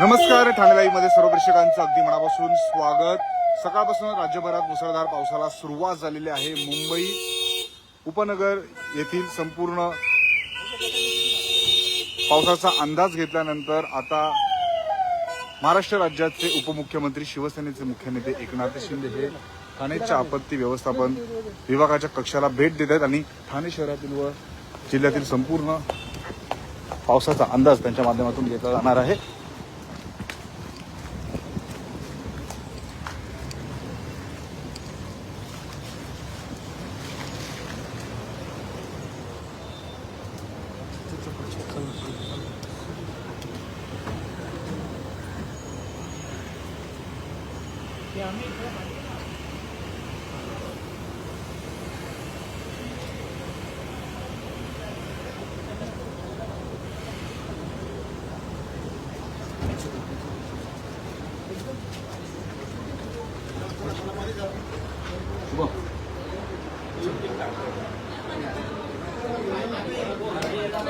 नमस्कार ठाणेलाईमध्ये मध्ये सर्व प्रेक्षकांचं अगदी मनापासून स्वागत. सकाळपासून राज्यभरात मुसळधार पावसाला सुरुवात झालेली आहे. मुंबई उपनगर येथील संपूर्ण पावसाचा अंदाज घेतल्यानंतर आता महाराष्ट्र राज्याचे उपमुख्यमंत्री शिवसेनेचे मुख्य नेते एकनाथ शिंदे हे ठाणेच्या आपत्ती व्यवस्थापन विभागाच्या कक्षाला भेट देत आहेत आणि ठाणे शहरातील व जिल्ह्यातील संपूर्ण पावसाचा अंदाज त्यांच्या माध्यमातून घेतला जाणार आहे. Amin.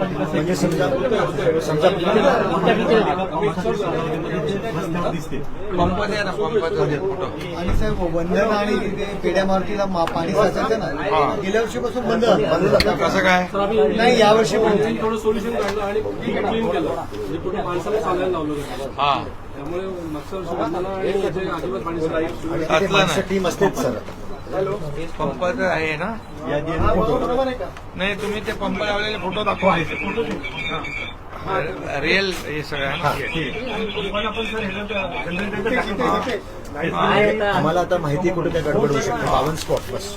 म्हणजे समजा समजा पंप द्या ना पंपाचा फोटो आणि साहेब वंदन आणि ते पेढ्या मारुतीला मा- पाणी साचायचं ना गेल्या वर्षीपासून बंद झालं. कसं काय? नाही यावर्षी थोडं सोल्युशन काढलं आणि क्लीन केलं. म्हणजे पुढे माणसाला चालायला लावलं होतं हा. त्यामुळे मागच्या वर्षी बंधाला आणि अजिबात पाणी टीम असतेच सर. पंपाचं आहे ना? या जे फोटो. नाही तुम्ही ते पंप लावलेले फोटो दाखवा. रिअल हे. सगळं आम्हाला आता माहिती कुठे काय गडबड होऊ शकते? बावन स्पॉट बस.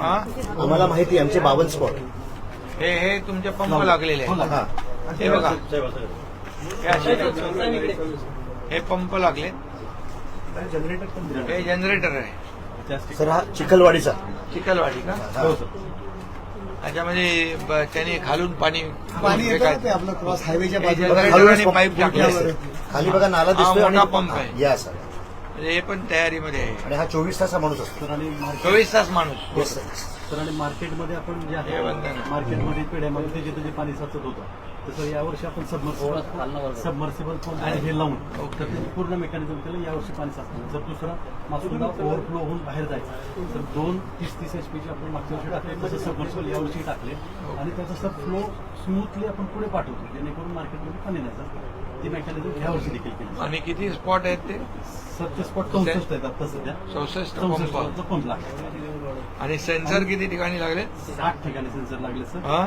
हा? आम्हाला माहिती आहे, आमचे बावन स्पॉट हे हे तुमचे पंप लागलेले आहे हा. हे बघा. हे हे पंप लागले. हे जनरेटर आहे. सर हा चिखलवाडीचा. चिखलवाडी का? त्याच्यामध्ये ब- त्याने खालून पाणी पाणी येतं ना ते फेकायचं. आपलं क्रॉस हायवेच्या हे खालूनच आणि आहे. खाली बघा नाला हा, दिसतोय मोठा पंप आहे. या सर. म्हणजे हे पण तयारीमध्ये आहे. आणि हा चोवीस तास माणूस असतो. चोवीस तास माणूस. Yes sir. तर आणि मार्केटमध्ये आपण जे हे आहे. बंधन. मार्केटमध्ये पेढ्यामध्ये ते जिथे जे पाणी साचत होतं. तसं यावर्षी आपण सबमर्सिबल सबमर्सिबल पंप आणि हे लावून तर त्याची पूर्ण मेकॅनिझम केलं यावर्षी पाणी साचलं जर दुसरा मासूला ओव्हरफ्लो होऊन बाहेर जायचं तर दोन तीस तीस एच पीचे आपण मागच्या वर्षी टाकले तसं सबमर्सिबल यावर्षी टाकले. आणि त्याचा सब फ्लो स्मूथली आपण पुढे पाठवतो जेणेकरून मार्केटमध्ये पाणी जात. ती मेकॅनिझम यावर्षी देखील केली आणि किती स्पॉट आहेत ते? सध्या स्पॉट चौसष्ट आहेत आता सध्या. चौसष्ट चौसष्ट पंप लागले. आणि सेन्सर किती ठिकाणी लागले? आठ ठिकाणी सेन्सर लागले सर. हा?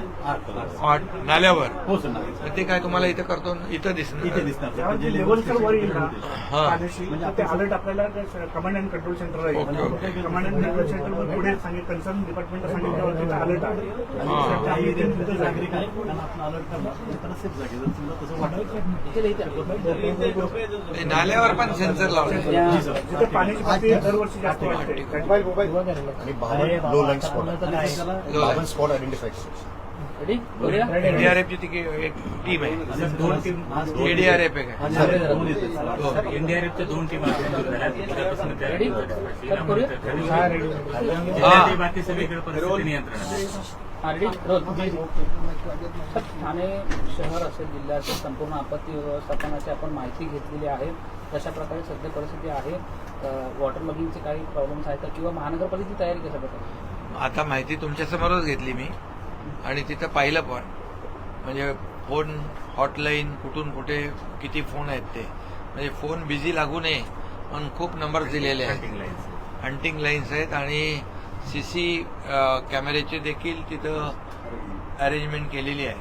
आठ नाल्यावर? हो सर लागले तर ते काय तुम्हाला इथं करतो इथं इथे दिसणार दिसतात सर. जे level station हा. म्हणजे ते अलर्ट आपल्याला कमांड अँड कंट्रोल सेंटर. आहे. कमांड अँड कंट्रोल सेंटर पुढे सांगितलं कन्सर्न डिपार्टमेंटला सांगितल्यावर तिथं अलर्ट आहे नागरिक त्यांना अलर्ट करणार. त्यांना सेफ जागे. जर समजा तसं वाटलं नाल्यावर पण सेन्सर लावले. जिथे पाण्याची पातळी दरवर्षी जास्त आणि बावन लो लाईन स्पॉट बावन स्पॉट आयडेंटिफाईड एनडीआरएफ ची ती एक टीम आहे. दोन टीम एडीआरएफ आहे. दोन येतात. एनडीआरएफच्या दोन टीम हा. बाकी सगळीकडे परिस्थिती नियंत्रणात आहे. ठाणे शहर असेल जिल्हा असेल संपूर्ण आपत्ती व्यवस्थापनाची आपण माहिती घेतलेली आहे. कशा प्रकारे सध्या परिस्थिती आहे. वॉटर लॉगिंगचे काही प्रॉब्लेम्स आहेत का किंवा महानगरपालिकेची तयारी कशा प्रकारे? आता माहिती तुमच्या समोरच घेतली मी. आणि तिथं पाहिलं पण. म्हणजे फोन हॉटलाईन कुठून कुठे किती फोन आहेत ते. म्हणजे फोन बिझी लागू नये. म्हणून खूप नंबर दिलेले आहेत. हंटिंग लाईन्स आहेत आणि सी सी कॅमेऱ्याची देखील तिथं अरेंजमेंट केलेली आहे.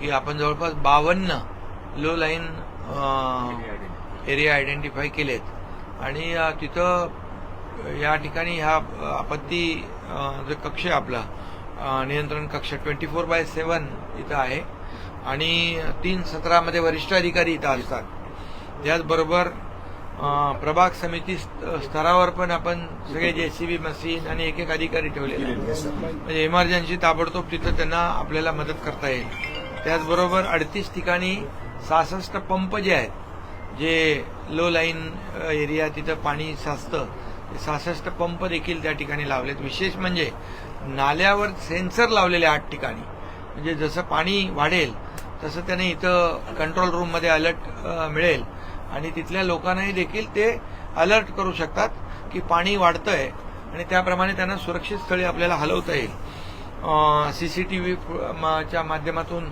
की आपण जवळपास बावन्न लो लाईन एरिया आयडेंटिफाय केलेत. आणि तिथं या ठिकाणी ह्या आपत्ती जो कक्ष आहे आपला नियंत्रण कक्ष ट्वेंटी फोर बाय सेवन इथं आहे. आणि तीन सत्रामध्ये वरिष्ठ अधिकारी इथं असतात. त्याचबरोबर प्रभाग समिती स्त- स्तरावर पण आपण सगळे जेसीबी मशीन आणि एक एक अधिकारी ठेवलेले आहेत. म्हणजे इमर्जन्सी ताबडतोब तिथं त्यांना आपल्याला मदत करता येईल. त्याचबरोबर अडतीस ठिकाणी सहासष्ट पंप जे आहेत जे लो लाईन एरिया तिथं पाणी साचतं ते सहासष्ट पंप देखील त्या ठिकाणी लावलेत. विशेष म्हणजे नाल्यावर सेन्सर लावलेले आठ ठिकाणी. म्हणजे जसं पाणी वाढेल तसं त्याने इथं कंट्रोल रूममध्ये अलर्ट मिळेल. आणि तिथल्या लोकांनाही देखील ते अलर्ट करू शकतात की पाणी वाढतंय आणि त्याप्रमाणे त्यांना सुरक्षित स्थळी आपल्याला हलवता येईल. सीसीटीव्ही च्या माध्यमातून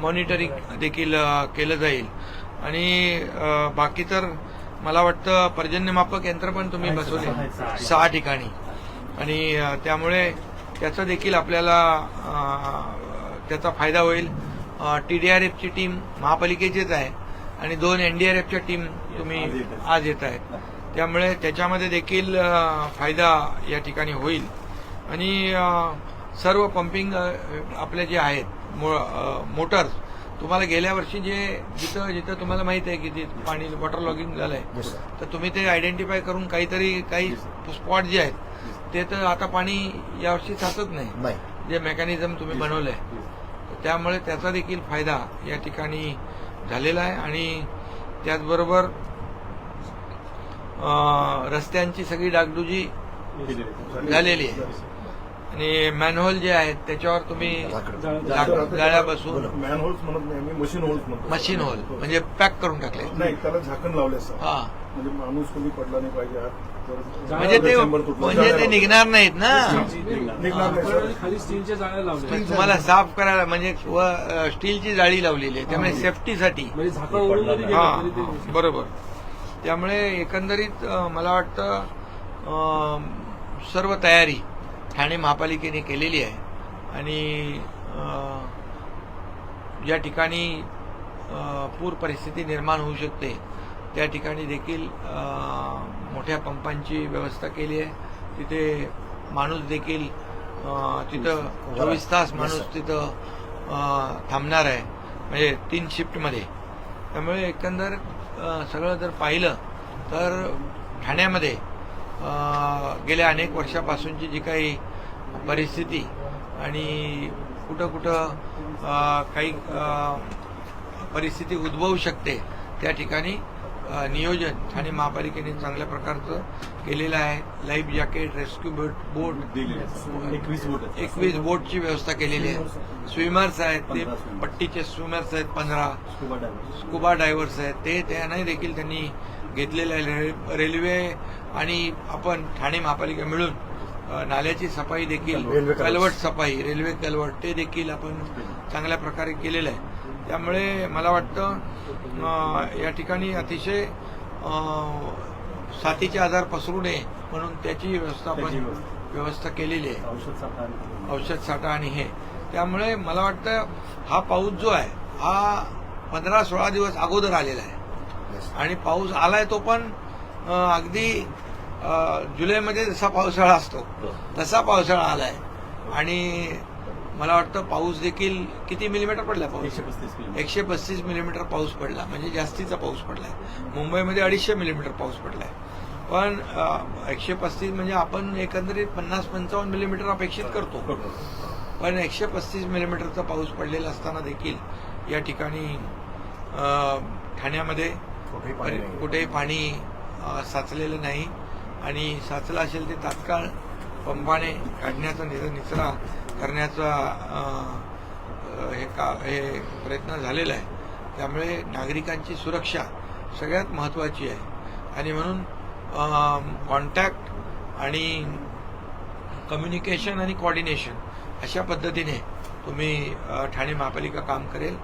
मॉनिटरिंग देखील केलं जाईल. आणि बाकी तर मला वाटतं पर्जन्यमापक यंत्र पण तुम्ही बसवले. सहा ठिकाणी. आणि त्यामुळे त्याचा देखील आपल्याला त्याचा फायदा होईल. टीडीआरएफची टीम महापालिकेचीच आहे. आणि दोन एनडीआरएफच्या टीम तुम्ही आज येत आहेत. त्यामुळे त्याच्यामध्ये देखील फायदा या ठिकाणी होईल. आणि सर्व पंपिंग आपले जे आहेत मो- मोटर्स तुम्हाला गेल्या वर्षी जे जिथं जिथं तुम्हाला माहीत आहे की ते पाणी वॉटर लॉगिंग झालंय तर तुम्ही ते आयडेंटिफाय करून काहीतरी काही स्पॉट जे आहेत ते तर आता पाणी यावर्षी साचत नाही. नाही. जे मेकॅनिझम तुम्ही बनवलंय. त्यामुळे त्याचा देखील फायदा या ठिकाणी झालेला आहे आणि त्याचबरोबर अं, रस्त्यांची सगळी डागडुजी झालेली आहे. आणि मॅनहोल जे आहेत त्याच्यावर तुम्ही जाळ्या बसून मॅन होल्स म्हणत नाही आम्ही मशीन होल्स म्हणतो. मशीन होल म्हणजे पॅक करून टाकले. नाही त्याला झाकण लावले हा. म्हणजे माणूस कोणी पडला नाही पाहिजे म्हणजे ते. म्हणजे ते निघणार नाहीत ना. खाली स्टीलच्या जाळ्या लावल्या. तुम्हाला साफ करायला म्हणजे व स्टीलची जाळी लावलेली आहे. त्यामुळे सेफ्टीसाठी. म्हणजे झाकण ओढून जरी गेलं हा तरी ते हा, बरोबर. त्यामुळे एकंदरीत अ, मला वाटतं अ, सर्व तयारी ठाणे महापालिकेने केलेली आहे. आणि अ, ज्या ठिकाणी अ, पूर परिस्थिती निर्माण होऊ शकते त्या ठिकाणी देखील अ, मोठ्या पंपांची व्यवस्था केली आहे. तिथे माणूस देखील तिथं चोवीस तास माणूस तिथं थांबणार आहे. म्हणजे तीन शिफ्टमध्ये. त्यामुळे एकंदर सगळं जर पाहिलं तर ठाण्यामध्ये गेल्या अनेक वर्षापासूनची जी काही परिस्थिती आणि कुठं कुठं काही परिस्थिती उद्भवू शकते त्या ठिकाणी नियोजन ठाणे महापालिकेने चांगल्या प्रकारचं केलेलं आहे. Life jacket rescue boat boat एकवीस बोट एकवीस बोटची व्यवस्था केलेली आहे. स्विमर्स आहेत ते पट्टीचे स्विमर्स आहेत पंधरा. स्कुबा डायव्हर स्कुबा डायव्हर्स आहेत. ते त्यांनाही देखील त्यांनी घेतलेले आहे. रेल्वे आणि आपण ठाणे महापालिका मिळून नाल्याची सफाई देखील. कलवट. सफाई रेल्वे कलवट ते देखील आपण चांगल्या प्रकारे केलेलं आहे. त्यामुळे मला वाटतं या ठिकाणी अतिशय साथीचे आजार पसरू नये म्हणून त्याची व्यवस्था व्यवस्था. केलेली आहे. औषध साठा आणि- हे. त्यामुळे मला वाटतं हा पाऊस जो आहे हा पंधरा सोळा दिवस अगोदर आलेला आहे. आणि पाऊस आलाय तो पण अगदी जुलैमध्ये जसा पावसाळा असतो तसा पावसाळा आलाय. आणि मला वाटतं पाऊस देखील किती मिलीमीटर पडला पाऊस? एकशे पस्तीस एकशे पस्तीस मिलीमीटर पाऊस पडला. म्हणजे जास्तीचा पाऊस पडलाय. मुंबईमध्ये अडीचशे मिलीमीटर पाऊस पडलाय. पण एकशे पस्तीस म्हणजे आपण एकंदरीत पन्नास पंचावन्न मिलीमीटर अपेक्षित करतो. पण एकशे पस्तीस मिलीमीटरचा पाऊस पडलेला असताना देखील या ठिकाणी ठाण्यामध्ये कुठेही पाणी साचलेलं नाही. आणि साचलं असेल ते तात्काळ पंपाने काढण्याचा निचरा करण्याचा हे का हे प्रयत्न झालेला आहे. त्यामुळे नागरिकांची सुरक्षा सगळ्यात महत्त्वाची आहे. आणि म्हणून कॉन्टॅक्ट आणि कम्युनिकेशन आणि कॉर्डिनेशन अशा पद्धतीने तुम्ही ठाणे महापालिका काम करेल.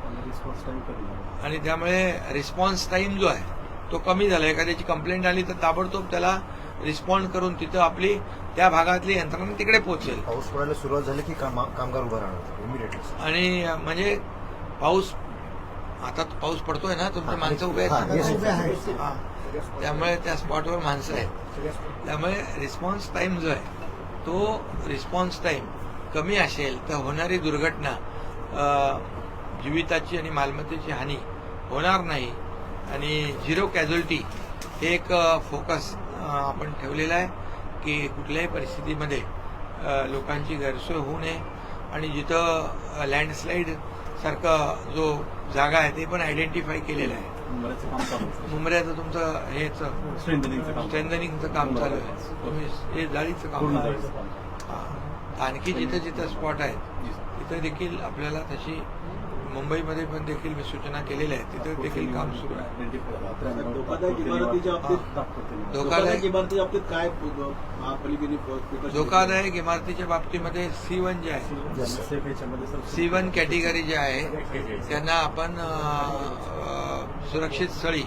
आणि त्यामुळे रिस्पॉन्स टाइम जो आहे तो कमी झाला. एखाद्याची कंप्लेंट आली तर ताबडतोब त्याला रिस्पॉन्ड करून तिथं आपली त्या भागातली यंत्रणा तिकडे पोहोचेल पाऊस पडायला सुरुवात झाली की कामा- कामगार उभं राहणार इमिडिएटली आणि म्हणजे पाऊस आता तो पाऊस पडतोय ना तुमचे माणसं उभे हा, आहेत. ना? हा. त्यामुळे त्या स्पॉटवर माणसं आहेत त्यामुळे रिस्पॉन्स टाइम जो आहे तो रिस्पॉन्स टाइम कमी असेल तर होणारी दुर्घटना अ, जीविताची आणि मालमत्तेची हानी होणार नाही आणि झिरो कॅज्युअल्टी हे एक फोकस आपण ठेवलेला आहे की कुठल्याही परिस्थितीमध्ये लोकांची गैरसोय होऊ नये. आणि जिथं लँडस्लाईड सारखं जो जागा आहे ते पण आयडेंटिफाय केलेलं आहे. मुंबऱ्याचं तुमचं हेच. स्ट्रेंथनिंगचं काम. चालू आहे. तुम्ही हे जाळीचं काम. आणखी जिथं जिथं स्पॉट आहेत तिथं देखील आपल्याला तशी मुंबईमध्ये पण देखील मी सूचना केलेल्या आहेत. तिथं देखील काम सुरू आहे. धोकादायक इमारतीच्या बाबतीत धोकादायक इमारतीच्या बाबतीत काय महापालिकेने precaution धोकादायक इमारतीच्या बाबतीमध्ये सी वन जे आहे. सी वन कॅटेगरी जे आहे त्यांना आपण सुरक्षित स्थळी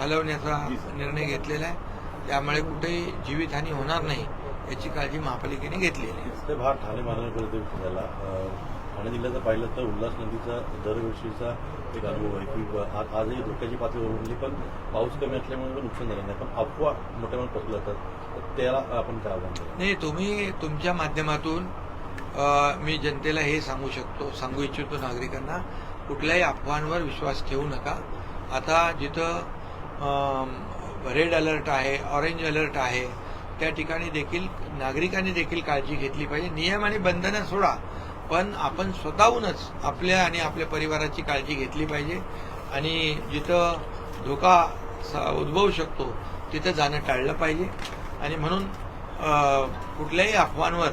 हलवण्याचा निर्णय घेतलेला आहे. त्यामुळे कुठेही जीवितहानी होणार नाही याची काळजी महापालिकेने घेतलेली आहे. ठाणे जिल्ह्याचं पाहिलं तर उल्हास नदीचा दरवर्षीचा एक अनुभव आहे की आजही धोक्याची पातळी ओरडली पण पाऊस कमी असल्यामुळे नुकसान झालं नाही. पण अफवा मोठ्या प्रमाणात पसरल्या जातात तर त्याला आपण काय आव्हान नाही तुम्ही तुमच्या माध्यमातून मी जनतेला हे सांगू शकतो सांगू इच्छितो नागरिकांना कुठल्याही अफवांवर विश्वास ठेवू नका. आता जिथं रेड अलर्ट आहे ऑरेंज अलर्ट आहे त्या ठिकाणी देखील नागरिकांनी देखील काळजी घेतली पाहिजे. नियम आणि बंधनं सोडा. पण आपण स्वतःहूनच आपल्या आणि आपल्या परिवाराची काळजी घेतली पाहिजे. आणि जिथं धोका स- उद्भवू शकतो तिथं जाणं टाळलं पाहिजे. आणि म्हणून कुठल्याही अफवांवर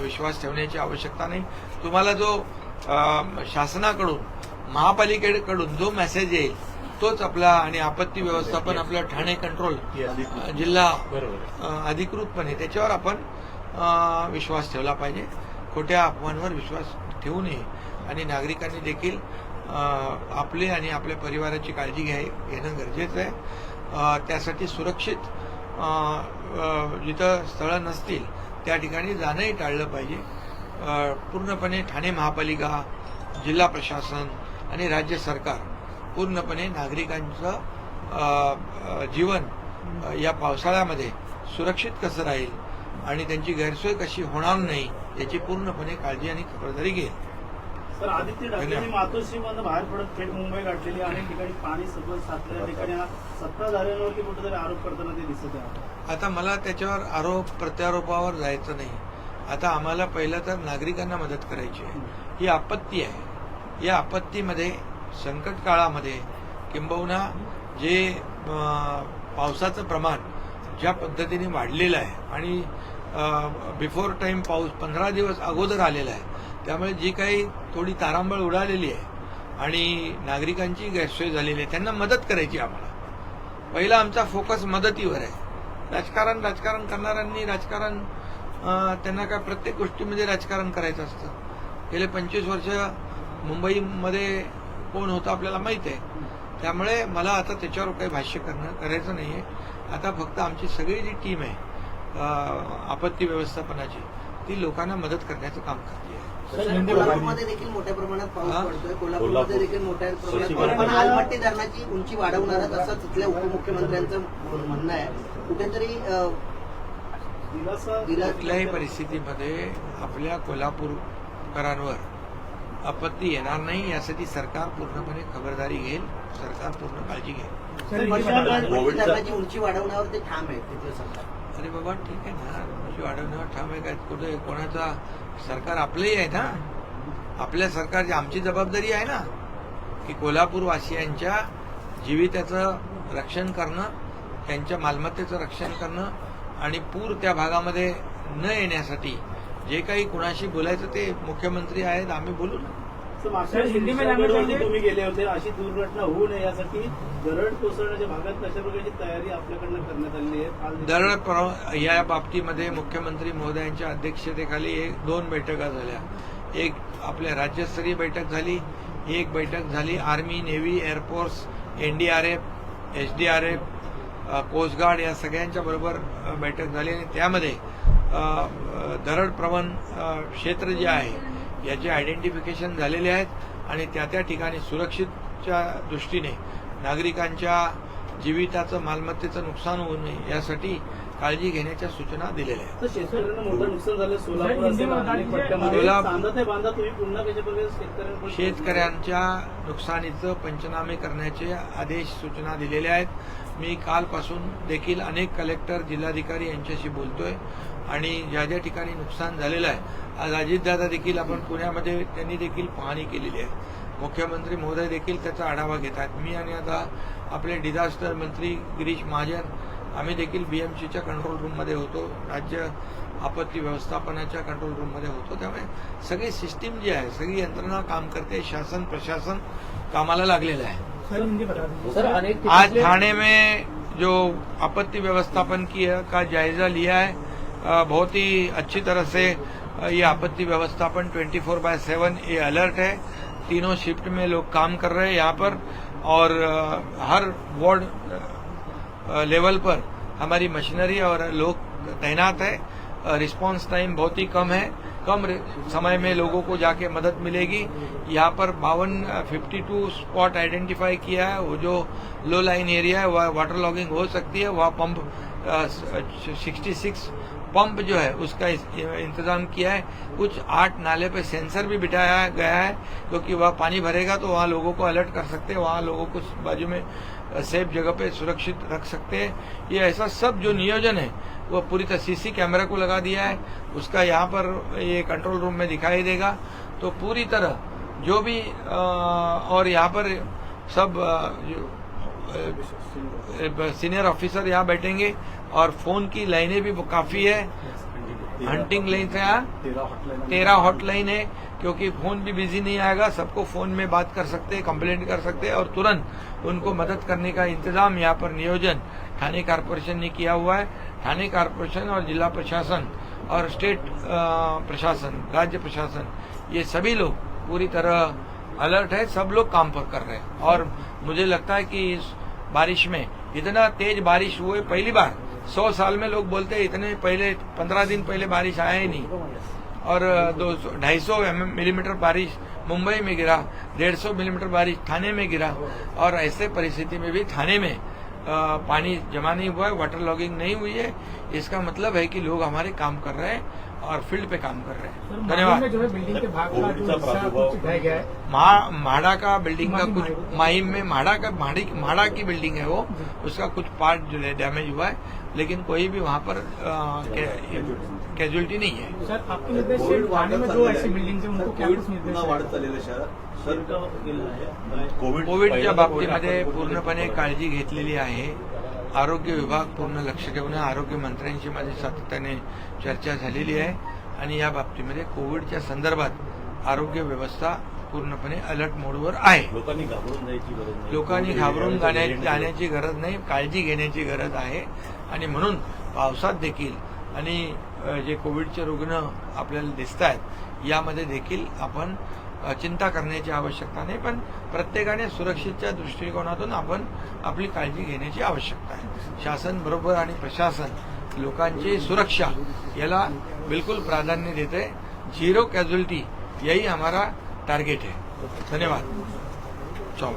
विश्वास ठेवण्याची आवश्यकता नाही. तुम्हाला जो शासनाकडून महापालिकेकडून जो मेसेज येईल तोच आपला आणि आपत्ती व्यवस्थापन आपलं ठाणे कंट्रोल जिल्हा अधिकृतपणे त्याच्यावर आपण विश्वास ठेवला पाहिजे. खोट्या अफवांवर विश्वास ठेवू नये. आणि नागरिकांनी देखील आपले आणि आपल्या परिवाराची काळजी घ्याय घेणं गरजेचं आहे. त्यासाठी सुरक्षित जिथं स्थळं नसतील त्या ठिकाणी जाणंही टाळलं पाहिजे. पूर्णपणे ठाणे महापालिका जिल्हा प्रशासन आणि राज्य सरकार पूर्णपणे नागरिकांचं जीवन या पावसाळ्यामध्ये सुरक्षित कसं राहील आणि त्यांची गैरसोय कशी होणार नाही याची पूर्णपणे काळजी आणि खबरदारी घेईल सर आदित्य मातोश्रीमधून बाहेर पडत थेट मुंबई गाठलेली अनेक ठिकाणी पाणी सतत साचलेल्या ठिकाणी सत्ताधाऱ्यांवरती कुठेतरी आरोप करताना ते दिसत आहे. आता मला त्याच्यावर आरोप प्रत्यारोपावर जायचं नाही. आता आम्हाला पहिलं तर नागरिकांना मदत करायची आहे. ही आपत्ती आहे. या आपत्तीमध्ये संकट काळामध्ये किंबहुना जे पावसाचं प्रमाण ज्या पद्धतीने वाढलेलं आहे आणि बिफोर टाईम पाऊस पंधरा दिवस अगोदर आलेला आहे. त्यामुळे जी काही थोडी तारांबळ उडालेली आहे आणि नागरिकांची गैरसोय झालेली आहे त्यांना मदत करायची आम्हाला. पहिला आमचा फोकस मदतीवर आहे. राजकारण राजकारण करणाऱ्यांनी राजकारण त्यांना काय प्रत्येक गोष्टीमध्ये राजकारण करायचं असतं. गेले पंचवीस वर्ष मुंबईमध्ये कोण होतं आपल्याला माहीत आहे. त्यामुळे मला आता त्याच्यावर काही भाष्य करणं करायचं नाहीये. आता फक्त आमची सगळी जी टीम आहे आपत्ती व्यवस्थापनाची ती लोकांना मदत करण्याचं काम करते. कोल्हापूरमध्ये देखील मोठ्या प्रमाणात पाऊस हा? पडतोय. कोल्हापूरमध्ये देखील मोठ्या प्रमाणात पाऊस पण आलमट्टी धरणाची उंची वाढवणार असं तिथल्या उपमुख्यमंत्र्यांचं म्हणणं आहे. कुठेतरी अ, दिलासा दिला कुठल्याही परिस्थितीमध्ये आपल्या कोल्हापूरकरांवर आपत्ती येणार नाही यासाठी सरकार पूर्णपणे खबरदारी घेईल सरकार पूर्ण काळजी घेईल. उंची वाढवण्यावर ते ठाम आहे तिथलं सरकार. अरे बाबा ठीक आहे ना. कृषी वाढवण्यावर ठाम आहे काय? कुठे कोणाचा सरकार आपलंही आहे ना? आपल्या सरकारची आमची जबाबदारी आहे ना? की कोल्हापूरवासियांच्या जीविताचं रक्षण करणं त्यांच्या मालमत्तेचं रक्षण करणं आणि पूर त्या भागामध्ये न येण्यासाठी जे काही कुणाशी बोलायचं ते मुख्यमंत्री आहेत आम्ही बोलू ना. सर, वेळेस निसर्गवरती तुम्ही गेले होते अशी दुर्घटना होऊ नये यासाठी दरड कोसळण्याच्या भागात कशा प्रकारची तयारी आपल्याकडनं करण्यात आलेली आहे? दरड परवा या बाबतीमध्ये मुख्यमंत्री महोदयांच्या अध्यक्षतेखाली एक दोन बैठका झाल्या. एक आपल्या राज्यस्तरीय बैठक झाली एक बैठक झाली army navy air force NDRF SDRF coast guard या सगळ्यांच्या बरोबर बैठक झाली आणि त्यामध्ये दरड प्रवण क्षेत्र जे आहे याचे आयडेंटिफिकेशन झालेले आहेत आणि त्या त्या ठिकाणी सुरक्षितच्या दृष्टीने नागरिकांच्या जीविताचं मालमत्तेचं नुकसान होऊ नये यासाठी काळजी घेण्याच्या सूचना दिलेल्या आहेत. शेतकऱ्यांच्या नुकसानीचं पंचनामे करण्याचे आदेश सूचना दिलेल्या आहेत. मी कालपासून देखील अनेक कलेक्टर जिल्हाधिकारी यांच्याशी बोलतोय आणि ज्या ज्या ठिकाणी नुकसान झालेलं आहे आज अजितदादा देखील आपण पुण्यामध्ये त्यांनी देखील पाहणी केलेली आहे. मुख्यमंत्री महोदय देखील त्याचा आढावा घेत आहेत. मी आणि आता आपले डिझास्टर मंत्री गिरीश महाजन आम्ही देखील बीएमसीच्या कंट्रोल रूममध्ये होतो. राज्य आपत्ती व्यवस्थापनाच्या कंट्रोल रूममध्ये होतो. त्यामुळे सगळी सिस्टीम जी आहे सगळी यंत्रणा काम करते. शासन प्रशासन कामाला लागलेलं आहे. सर आज थाने में जो आपत्ति व्यवस्थापन की का जायजा लिया है बहुत ही अच्छी तरह से ये आपत्ति व्यवस्थापन 24 फोर बाय सेवन ये अलर्ट है। तीनों शिफ्ट में लोग काम कर रहे हैं यहाँ पर, और हर वार्ड लेवल पर हमारी मशीनरी और लोग तैनात है। रिस्पांस टाइम बहुत ही कम है। कम समय में लोगों को जाके मदद मिलेगी। यहाँ पर बावन फिफ्टी टू स्पॉट आइडेंटिफाई किया है। वो जो लो लाइन एरिया है, वह वाटर लॉगिंग हो सकती है। वहाँ पंप सिक्सटी सिक्स पंप जो है, उसका इंतज़ाम किया है। कुछ आठ नाले पे सेंसर भी बिठाया गया है, क्योंकि वह पानी भरेगा तो वहाँ लोगों को अलर्ट कर सकते हैं। वहाँ लोगों को बाजू में सेफ़ जगह पे सुरक्षित रख सकते हैं। ये ऐसा सब जो नियोजन है वो पूरी तरह सीसी कैमरा को लगा दिया है। उसका यहाँ पर ये कंट्रोल रूम में दिखाई देगा। तो पूरी तरह जो भी अ, और यहाँ पर सब सीनियर ऑफिसर यहाँ बैठेंगे और फ़ोन की लाइनें भी काफ़ी है। हंटिंग लाइन से यहाँ तेरह हॉटलाइन है क्योंकि फ़ोन भी बिज़ी नहीं आएगा। सबको फ़ोन में बात कर सकते हैं कंप्लेंट कर सकते हैं और तुरंत उनको मदद करने का इंतज़ाम यहाँ पर नियोजन थाने कारपोरेशन ने किया हुआ है। थाने कारपोरेशन और जिला प्रशासन और स्टेट प्रशासन, राज्य प्रशासन, ये सभी लोग पूरी तरह अलर्ट है, सब लोग काम पर कर रहे हैं। और मुझे लगता है कि इस बारिश में इतना तेज बारिश हुए, पहली बार सौ साल में लोग बोलते हैं, इतने पहले, पंद्रह दिन पहले बारिश आया ही नहीं। और दो सौ, ढाई सौ मिलीमीटर बारिश मुंबई में गिरा, डेढ़ सौ मिलीमीटर बारिश थाने में गिरा। और ऐसे परिस्थिति में भी थाने में पानी जमा नहीं हुआ है वाटर लॉगिंग नहीं हुई है। इसका मतलब है कि लोग हमारे काम कर रहे हैं और फ़ील्ड पे काम कर रहे हैं। धन्यवाद। जो है बिल्डिंग के भाग का जो हिस्सा कुछ ढह गया है। महा म्हाडा का बिल्डिंग का कुछ माहिम। में माड़ा का म्हाड़ी म्हाडा की बिल्डिंग है वो। उसका कुछ पार्ट जो है डैमेज हुआ है। लेकिन कोई भी वहाँ पर कैजुअलिटी नहीं है। सर आपके निर्देश से थाने में जो ऐसी बिल्डिंग है उनको क्या निर्देश है? कोविडच्या बाबतीमध्ये पूर्णपणे काळजी घेतलेली आहे. आरोग्य विभाग पूर्ण लक्ष ठेवून. आरोग्य मंत्र्यांशी माझी सातत्याने चर्चा झालेली आहे. आणि या बाबतीमध्ये कोविडच्या संदर्भात आरोग्य व्यवस्था पूर्णपणे अलर्ट मोडवर आहे. लोकांनी घाबरून जायची गरज नाही. लोकांनी घाबरून जाण्याची गरज नाही काळजी घेण्याची गरज आहे. आणि म्हणून पावसात देखील आणि जे कोविडचे रुग्ण आपल्याला दिसत आहेत यामध्ये देखील आपण चिंता करण्याची आवश्यकता नाही पण प्रत्येकाने सुरक्षेच्या दृष्टिकोनातून आपण आपली काळजी घेण्याची आवश्यकता आहे. शासन बरोबर आणि प्रशासन लोकांची सुरक्षा याला बिलकुल प्राधान्य देते. झिरो कॅज्युअलिटी यही हमारा टार्गेट है धन्यवाद. चलो.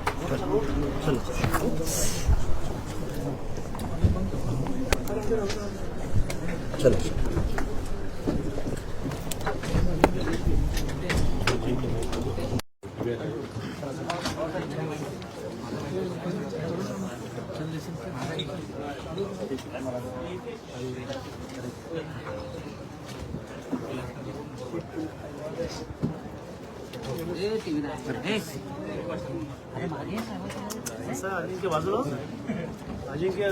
अजिंक्य बाजूला अजिंक्य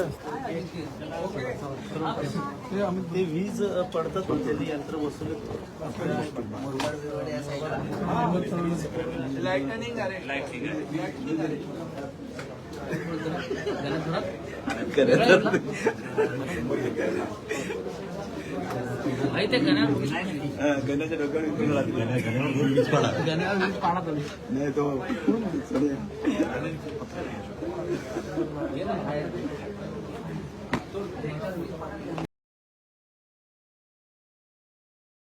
ते वीज पडतात पण ते यंत्र बसवले लाइटनिंग अरे नाही ते गण्या